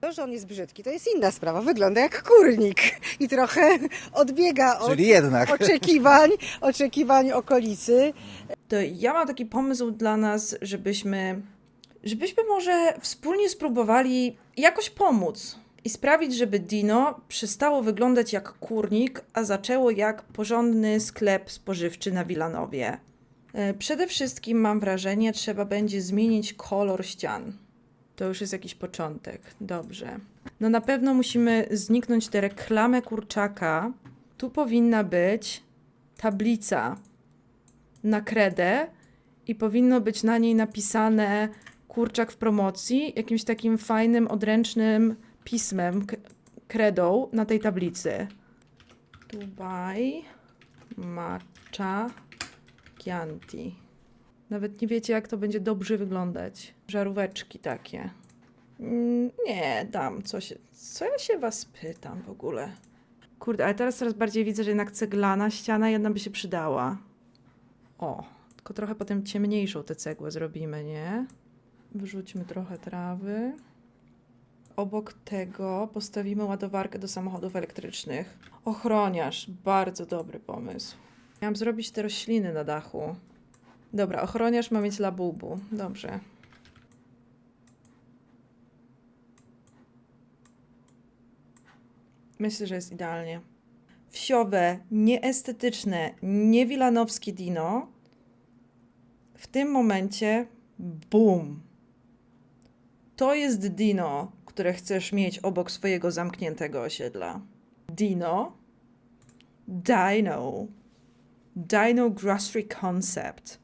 To, że on jest brzydki, to jest inna sprawa. Wygląda jak kurnik i trochę odbiega od Czyli jednak. oczekiwań, oczekiwań okolicy. To ja mam taki pomysł dla nas, żebyśmy, żebyśmy może wspólnie spróbowali jakoś pomóc i sprawić, żeby Dino przestało wyglądać jak kurnik, a zaczęło jak porządny sklep spożywczy na Wilanowie. E, Przede wszystkim mam wrażenie, trzeba będzie zmienić kolor ścian. To już jest jakiś początek. Dobrze. No na pewno musimy zniknąć tę reklamę kurczaka. Tu powinna być tablica na kredę i powinno być na niej napisane kurczak w promocji jakimś takim fajnym, odręcznym pismem, kredą na tej tablicy. Dubai Matcha Chianti. Nawet nie wiecie, jak to będzie dobrze wyglądać. Żaróweczki takie. Mm, Nie, dam. Co, się, co ja się was pytam w ogóle? Kurde, ale teraz coraz bardziej widzę, że jednak ceglana ściana jedna by się przydała. O, tylko trochę potem ciemniejszą tę cegłę zrobimy, nie? Wyrzućmy trochę trawy. Obok tego postawimy ładowarkę do samochodów elektrycznych. Ochroniarz, bardzo dobry pomysł. Miałam zrobić te rośliny na dachu. Dobra, ochroniarz ma mieć labubu. Dobrze. Myślę, że jest idealnie. Wsiowe, nieestetyczne, niewilanowskie dino. W tym momencie, boom. To jest dino, które chcesz mieć obok swojego zamkniętego osiedla. Dino. Dino. Dino Grocery Concept.